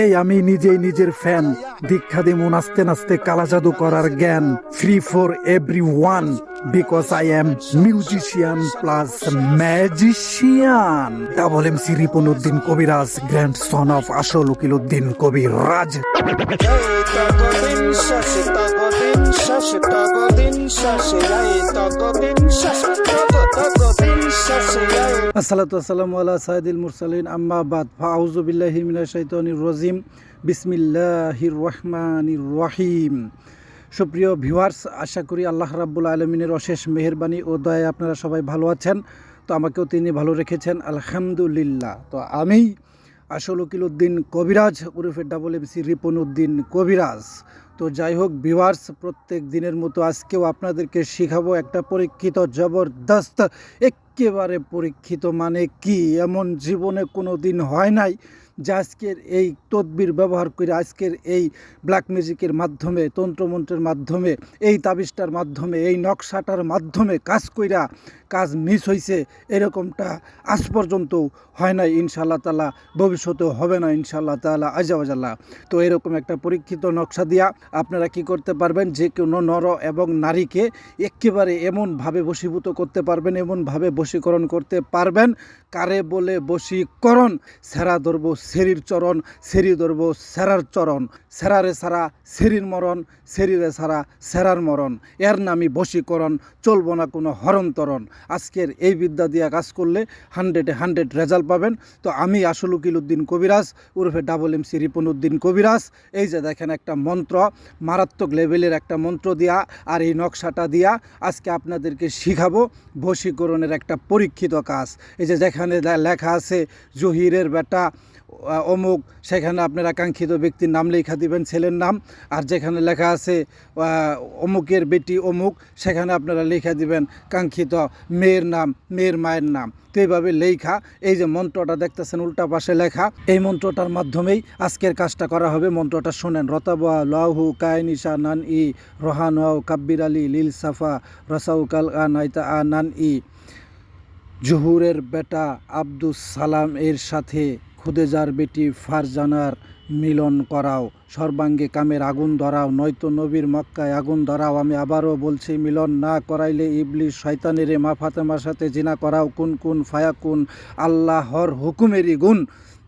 এই আমি নিজেই নিজের ফ্যান। দীক্ষা দিমু নাচতে নাচতে কালা জাদু করার জ্ঞান। Free for every one because I am musician plus magician double M C Ripon Uddin Kabiraj grandson of আসল উকিল উদ্দিন কবিরাজ। আসসালাতু আসসালামু আলা সাইদুল মুরসালিন, আম্মা বাদ। ফাউযু বিল্লাহি মিনাশ শাইতানির রাজিম। বিসমিল্লাহির রহমানির রহিম। সুপ্রিয় ভিউয়ার্স, আশা করি আল্লাহ রাব্বুল আলমিনের অশেষ মেহেরবানি ও দয়ায় আপনারা সবাই ভালো আছেন। তো আমাকেও তিনি ভালো রেখেছেন, আলহামদুলিল্লাহ। তো আমি আসল উকিল উদ্দিন কবিরাজ ওরফে ডাবল এমসি রিপন উদ্দিন কবিরাজ। তো যাই হোক ভিউয়ার্স, প্রত্যেক দিনের মতো আজকেও আপনাদেরকে শেখাবো একটা পরীক্ষিত জবরদস্ত, একেবারে পরীক্ষিত মানে কি? এমন জীবনে কোনো দিন হয় নাই যে আজকের এই তদবির ব্যবহার করে আজকের এই ব্ল্যাক মিউজিকের মাধ্যমে, তন্ত্রমন্ত্রের মাধ্যমে, এই তাবিজটার মাধ্যমে, এই নকশাটার মাধ্যমে কাজ কইরা কাজ মিস হয়েছে এরকমটা আজ পর্যন্ত হয় নাই ইনশাল্লাহ তালা ভবিষ্যতেও হবে না ইনশাল্লাহ তালা আজাওয়াজাল্লাহ তো এরকম একটা পরীক্ষিত নকশা দিয়া আপনারা কি করতে পারবেন? যে কোনো নর এবং নারীকে একেবারে এমনভাবে বশীভূত করতে পারবেন, এমনভাবে বশীকরণ করতে পারবেন। কারে বলে বশীকরণ? সেরা ধরব সেরির চরণ, সেরি ধরবো সেরার চরণ। সেরারে সারা সেরির মরণ, সেরিরে সারা সেরার মরণ। এর নামই বশীকরণ, চলবো না কোনো হরন্তরণ আজকের এই বিদ্যা দিয়ে কাজ করলে হান্ড্রেডে হান্ড্রেড রেজাল্ট পাবেন। তো আমি আসল Ukil Uddin Kabiraj, উর্ফে double M C Ripon Uddin Kabiraj. এই যে দেখেন একটা মন্ত্র, মারাত্মক লেভেলের একটা মন্ত্র দিয়া আর এই নকশাটা দিয়া আজকে আপনাদেরকে শিখাবো বশীকরণের একটা পরীক্ষিত কাজ। এই যে যেখানে লেখা আছে, জহিরের বেটা অমুক, সেখানে আপনারা কাঙ্ক্ষিত ব্যক্তির নাম লেখা দিবেন, ছেলের নাম, আর যেখানে লেখা আছে অমুকের বেটি অমুক, সেখানে আপনারা লেখা দিবেন কাঙ্ক্ষিত মেয়ের নাম, মেয়ের মায়ের নাম। তো এইভাবে লেখা, এই যে মন্ত্রটা দেখতেছেন, উল্টা পাশে লেখা, এই মন্ত্রটার মাধ্যমেই আজকের কাজটা করা হবে। মন্ত্রটা শোনেন, রতাবা লাহু কায়নিশা নান ই রহানাও কাব্বির আলী লিল সাফা, রসাউ কাল আ নাইতা আ নান ই। জহুরের বেটা আব্দুস সালাম এর সাথে খুদেজার বেটি ফারজানার মিলন করাও, সর্বাঙ্গে কামের আগুন ধরাও, নয়তো নবীর মক্কায় আগুন ধরাও। আমি আবারও বলছি, মিলন না করাইলে ইবলিশ শয়তানেরে মা ফাতেমার সাথে জিনা করাও। কুন কুন ফায়াকুন, আল্লাহর হুকুমেরই গুণ।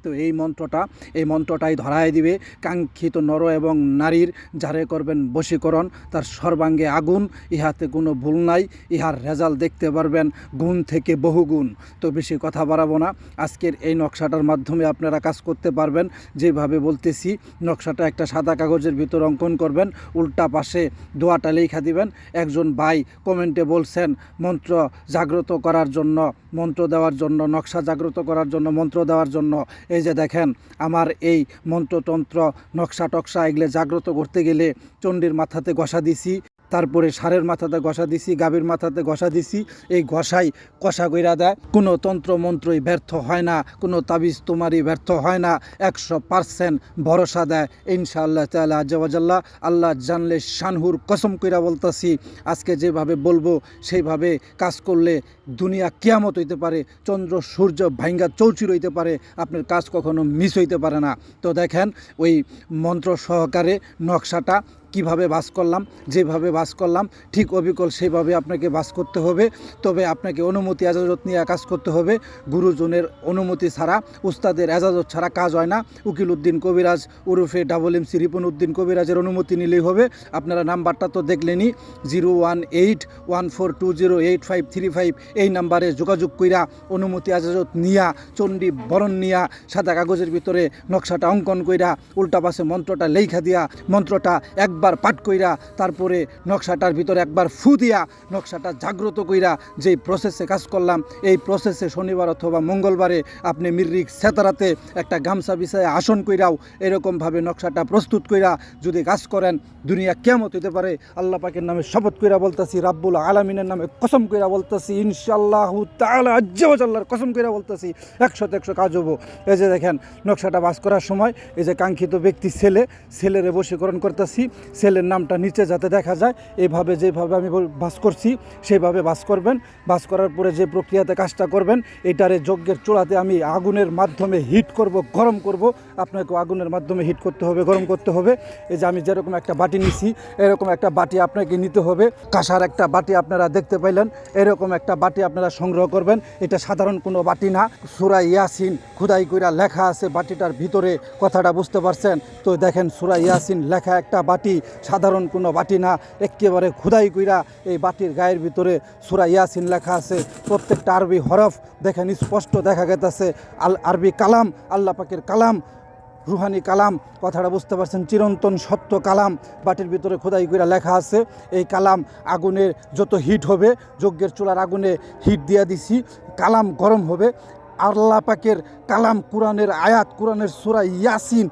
তো এই মন্ত্রটা, এই মন্ত্রটাই ধরায় দিবে। কাঙ্ক্ষিত নর এবং নারীর যারে করবেন বশীকরণ, তার সর্বাঙ্গে আগুন, ইহাতে কোনো ভুল নাই, ইহার রেজাল্ট দেখতে পারবেন গুণ থেকে বহু গুণ তো বেশি কথা বাড়াবো না, আজকের এই নকশাটার মাধ্যমে আপনারা কাজ করতে পারবেন। যেভাবে বলতেছি, নকশাটা একটা সাদা কাগজের ভিতর অঙ্কন করবেন, উল্টা পাশে দোয়াটা লেখা দিবেন। একজন ভাই কমেন্টে বলছেন, মন্ত্র জাগ্রত করার জন্য, মন্ত্র দেওয়ার জন্য, নকশা জাগ্রত করার জন্য, মন্ত্র দেওয়ার জন্য। এই যে দেখেন, আমার এই মন্ত্রতন্ত্র নকশা টকশা এগুলো জাগ্রত করতে গেলে চণ্ডীর মাথাতে ঘষা দিছি। তারপরে সারের মাথাতে ঘষা দিছি, গাভীর মাথাতে ঘষা দিছি। এই ঘষাই কষা কইরা দেয়, কোনো তন্ত্র মন্ত্রই ব্যর্থ হয় না, কোনো তাবিজ তোমারই ব্যর্থ হয় না, একশো পার্সেন্ট ভরসা দেয়। ইনশাআল্লাহ তালা আজ্লাহ আল্লাহ জানলে শানহুর কসম কইরা বলতাছি, আজকে যেভাবে বলব, সেইভাবে কাজ করলে দুনিয়া কিয়ামত হইতে পারে, চন্দ্র, সূর্য ভাঙ্গা চৌচির হইতে পারে, আপনার কাজ কখনো মিস হইতে পারে না। তো দেখেন, ওই মন্ত্র সহকারে নকশাটা কীভাবে বাস করলাম, যেভাবে বাস করলাম, ঠিক অবিকল সেইভাবে আপনাকে বাস করতে হবে। তবে আপনাকে অনুমতি, এজাজত নিয়ে কাজ করতে হবে। গুরুজনের অনুমতি ছাড়া, উস্তাদের এজাজত ছাড়া কাজ হয় না। Ukil Uddin Kabiraj উরুফে double M C Ripon Uddin কবিরাজের অনুমতি নিলেই হবে। আপনারা নাম্বারটা তো দেখলেনই, zero one eight, one four two zero eight five three five এই নাম্বারে যোগাযোগ কইরা অনুমতি, এজাজত নিয়া, চণ্ডী বরণ নিয়া, সাদা কাগজের ভিতরে নকশাটা অঙ্কন কইরা উল্টা পাশে মন্ত্রটা লেখা দিয়া, মন্ত্রটা একবার পাঠ কইরা তারপরে নকশাটার ভিতরে একবার ফু দিয়া নকশাটা জাগ্রত কইরা যেই প্রসেসে কাজ করলাম, এই প্রসেসে শনিবার অথবা মঙ্গলবারে আপনি মির্রিক সেতারাতে একটা গামছা বিষয়ে আসন কইরাও এরকমভাবে নকশাটা প্রস্তুত কইরা যদি কাজ করেন, দুনিয়া কেমত হইতে পারে। আল্লাহ পাকের নামে শপথ কইরা বলতাছি, রাব্বুল আলামিনের নামে কসম কইরা বলতাছি, ইনশাআল্লাহ তাআলা আজ্জাওয়াজাল্লাহর কসম কইরা বলতাছি একশো একশো কাজ হব। এই যে দেখেন, নকশাটা বাস করার সময় এই যে কাঙ্ক্ষিত ব্যক্তি ছেলে, ছেলেরে বশীকরণ করতেছি সেলের নামটা নিচে যাতে দেখা যায়, এভাবে যেভাবে আমি বাস করছি, সেভাবে বাস করবেন। বাস করার পরে যে প্রক্রিয়াতে কাজটা করবেন, এটারে যজ্ঞের চূড়াতে আমি আগুনের মাধ্যমে হিট করব, গরম করব। আপনাকে আগুনের মাধ্যমে হিট করতে হবে, গরম করতে হবে। এই যে আমি যেরকম একটা বাটি নিছি, এরকম একটা বাটি আপনাকে নিতে হবে। কাঁসার একটা বাটি আপনারা দেখতে পাইলেন, এরকম একটা বাটি আপনারা সংগ্রহ করবেন। এটা সাধারণ কোনো বাটি না। সুরা ইয়াসিন, খুদাই কইরা লেখা আছে বাটিটার ভিতরে, কথাটা বুঝতে পারছেন? তো দেখেন সুরা ইয়াসিন লেখা একটা বাটি সাধারণ কোনো বাটি না একেবারে খুদাই কইরা এই বাটির গায়ের ভিতরে সুরা ইয়াসিন লেখা আছে। প্রত্যেকটা আরবি হরফ দেখেন স্পষ্ট দেখা গেতেছে। আল আরবি কালাম, আল্লাহ পাকের কালাম, রুহানি কালাম, কথাটা বুঝতে পারছেন? চিরন্তন সত্য কালাম বাটির ভিতরে খোদাই করে লেখা আছে। এই কালাম আগুনের যত হিট হবে, যজ্ঞের চুলার আগুনে হিট দিয়া দিছি, কালাম গরম হবে। আল্লাহ পাকের কালাম কোরআনের আয়াত, কোরআনের সুরা ইয়াসিন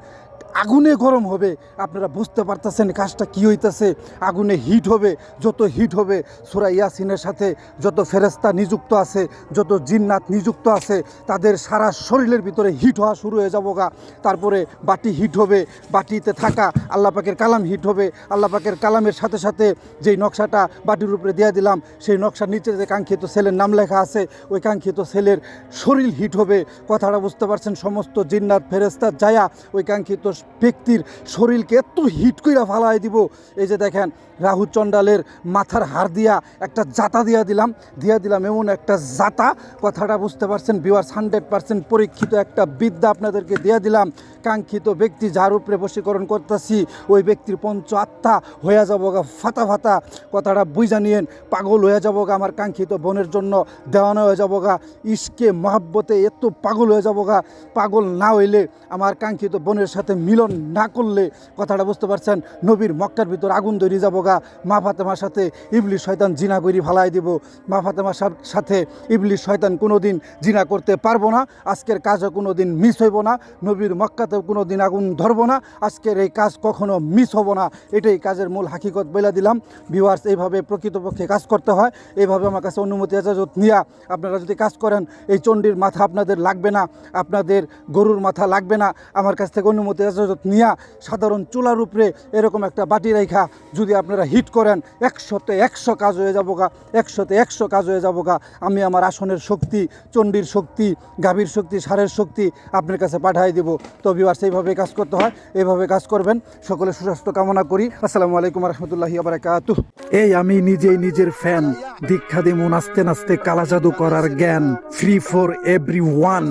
আগুনে গরম হবে। আপনারা বুঝতে পারতেছেন কাজটা কি হইতেছে। আগুনে হিট হবে, যত হিট হবে, সুরা ইয়াসিনের সাথে যত ফেরেস্তা নিযুক্ত আছে, যত জিন্নাত নিযুক্ত আছে, তাদের সারা শরীরের ভিতরে হিট হওয়া শুরু হয়ে যাব গা। তারপরে বাটি হিট হবে, বাটিতে থাকা আল্লাহ পাকের কালাম হিট হবে। আল্লাহ পাকের কালামের সাথে সাথে যেই নকশাটা বাটির উপরে দিয়ে দিলাম, সেই নকশার নিচে যে কাঙ্ক্ষিত ছেলের নাম লেখা আছে, ওই কাঙ্ক্ষিত ছেলের শরীর হিট হবে। কথাটা বুঝতে পারছেন, সমস্ত জিন্নাত ফেরেস্তা যায়া ওই কাঙ্ক্ষিত ব্যক্তির শরীরকে এত হিট কইরা ফালাই দিব। এই যে দেখেন রাহু চণ্ডালের মাথার হার দিয়া একটা জাতা দিয়া দিলাম। দিয়া দিলাম এমন একটা জাতা। কথাটা বুঝতে পারছেন বিওয়ার্স হান্ড্রেড পার্সেন্ট পরীক্ষিত একটা বিদ্যা আপনাদেরকে দিয়া দিলাম। কাঙ্ক্ষিত ব্যক্তি যার উপরে বশীকরণ করতেছি, ওই ব্যক্তির পঞ্চ আত্মা হয়ে যাব গা ফাতা ফাতা। কথাটা বুঝা নিয়েন, পাগল হয়ে যাব গা, আমার কাঙ্ক্ষিত বোনের জন্য দেওয়ানো হয়ে যাব গা। ইস্কে মহাব্বতে এত পাগল হয়ে যাব গা। পাগল না হইলে আমার কাঙ্ক্ষিত বোনের সাথে মিলন না করলে কথাটা বুঝতে পারছেন, নবীর মক্কার ভিতর আগুন ধরি যাব গা মা ফাতেমার সাথে ইবলিশ শয়তান জিনা করি ফালাই দিব। মা ফাতেমার সাথে ইবলিশ শয়তান কোনো দিন জিনা করতে পারব না। আজকের কাজও কোনো দিন মিস হইব না। নবীর মক্কাতেও কোনো দিন আগুন ধরবো না। আজকের এই কাজ কখনো মিস হব না। এটাই কাজের মূল হাকিকত বলে দিলাম। ভিউয়ার্স এইভাবে প্রকৃতপক্ষে কাজ করতে হয়। এইভাবে আমার কাছে অনুমতি, এজাজত নিয়া আপনারা যদি কাজ করেন, এই চণ্ডীর মাথা আপনাদের লাগবে না। আপনাদের গরুর মাথা লাগবে না। আমার কাছ থেকে অনুমতি, এজাজত নিয়া সাধারণ চুলার উপরে এরকম একটা বাটি রেখা যদি আপনারা হিট করেন, একশোতে একশো কাজ হয়ে যাব গা একশোতে একশো কাজ হয়ে যাব গা আমি আমার আসনের শক্তি, চণ্ডীর শক্তি, গাভীর শক্তি, সারের শক্তি আপনার কাছে পাঠাই দিব। তো ভিউয়ার্স এইভাবে কাজ করতে হয়, এইভাবে কাজ করবেন। সকলে সুস্বাস্থ্য কামনা করি। আসসালামু আলাইকুম রহমতুল্লাহি আবরাকাতু এই আমি নিজেই নিজের ফ্যান দীক্ষা দিমু নাচতে নাচতে কালা জাদু করার জ্ঞান free for every one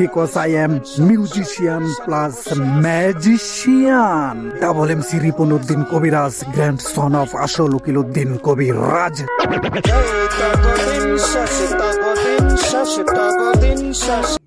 because I am musician plus magician double M C Ripon Uddin Kabiraj grandson of আসল উকিল উদ্দিন কবিরাজ Hey,